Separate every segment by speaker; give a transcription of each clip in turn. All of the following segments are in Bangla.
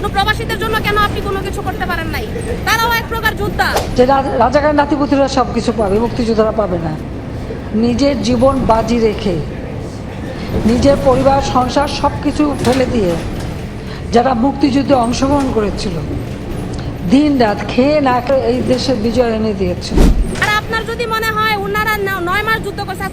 Speaker 1: কোনো প্রবাসীদের জন্য কেন আপনি কোনো কিছু করতে পারেন নাই? তারাও এক প্রকার যোদ্ধা।
Speaker 2: যে রাজাকার নাতিপুতিরা সব কিছু পাবে মুক্তিযোদ্ধারা পাবে না। নিজের জীবন বাজি রেখে নিজের পরিবার সংসার সব কিছু ফেলে দিয়ে যারা মুক্তিযুদ্ধে অংশগ্রহণ করেছিল দিন রাত খেয়ে না খেয়ে এই দেশে বিজয় এনে দিয়েছিল।
Speaker 1: আর আপনার যদি মনে হয় ওনারা নয়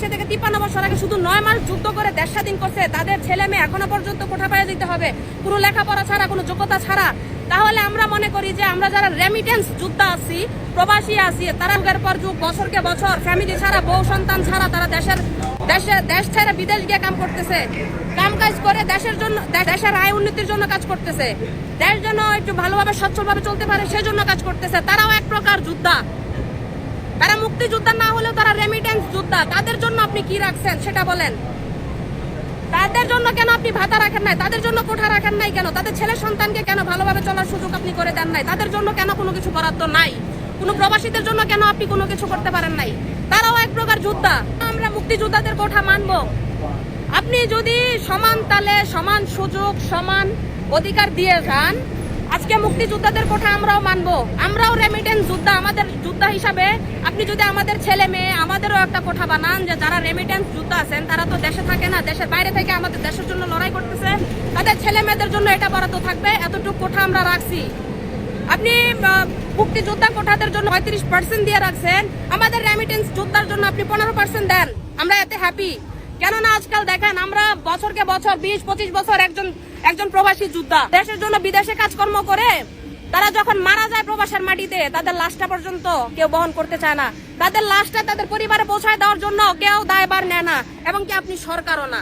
Speaker 1: আজকে থেকে তিপ্পান্ন বছর আগে শুধু নয় মাস যুদ্ধ করে দেশ স্বাধীন করছে, তাদের ছেলে মেয়ে এখনও পর্যন্ত কোঠা পায়ে দিতে হবে। কোনো লেখাপড়া ছাড়া, কোনো যোগ্যতা ছাড়া। তাহলে আমরা মনে করি যে আমরা যারা রেমিটেন্স যুদ্ধ আছি, প্রবাসী আছি, তারা যুগের পর যুগ, বছরকে বছর ফ্যামিলি ছাড়া, বউ সন্তান ছাড়া তারা দেশের, দেশে, দেশ ছেড়ে বিদেশ গিয়ে কাম করতেছে। কাম কাজ করে দেশের জন্য দেশের আয় উন্নতির জন্য কাজ করতেছে। দেশ যেন একটু ভালোভাবে, সচ্ছলভাবে চলতে পারে, সেজন্য কাজ করতেছে। তারাও এক প্রকার যোদ্ধা। তারা মুক্তিযোদ্ধা না হলেও তারা রেমিটেন্স যোদ্ধা। তাদের জন্য আপনি কি রাখছেন সেটা বলেন। তাদের জন্য কেন আপনি ভাতা রাখেন নাই? তাদের জন্য কোঠা রাখেন নাই কেন? তাদের ছেলে সন্তানকে কেন ভালোভাবে চলার সুযোগ আপনি করে দেন নাই? তাদের জন্য কেন কোনো কিছু বরাদ্দ নাই? কোনো প্রবাসীদের জন্য কেন আপনি কোনো কিছু করতে পারেন নাই? তারাও এক প্রকার যোদ্ধা। আমরা মুক্তিযোদ্ধাদের কোঠা মানব। আপনি যদি সমান তালে সমান সুযোগ, সমান অধিকার দিয়ে যান আজকে মুক্তিযোদ্ধাদের কোঠা আমরাও মানবো। আমরাও রেমিটেন্স যোদ্ধা, আমাদের যোদ্ধা হিসাবে। আপনি যদি আমাদের ছেলে মেয়ে, আমাদেরও একটা কথা বানান যে যারা রেমিটেন্স যোদ্ধা আছেন, তারা তো দেশে থাকে না, দেশের বাইরে থেকে আমাদের দেশের জন্য লড়াই করতেছে। তাদের ছেলে মেয়েদের জন্য এটা বরাদ্দ থাকবে, এতটুকু কোঠা আমরা রাখছি। আপনি মুক্তিযোদ্ধা কোঠাদের জন্য পঁয়ত্রিশ পার্সেন্ট দিয়ে রাখছেন। আমাদের রেমিটেন্স যোদ্ধার জন্য আপনি পনেরো পার্সেন্ট দেন। আমরা এতে হ্যাপি কেননা আজকাল দেখেন, আমরা বছরকে বছর, বিশ, পঁচিশ বছর একজন একজন প্রবাসী যোদ্ধা। দেশের জন্য বিদেশে কাজকর্ম করে তারা যখন মারা যায় প্রবাসের মাটিতে, তাদের লাশটা পর্যন্ত কেউ বহন করতে চায় না। তাদের লাশটা তাদের পরিবারে পৌঁছায় দেওয়ার জন্য কেউ দায়বার নেয় না, এবং কি আপনি সরকারও না।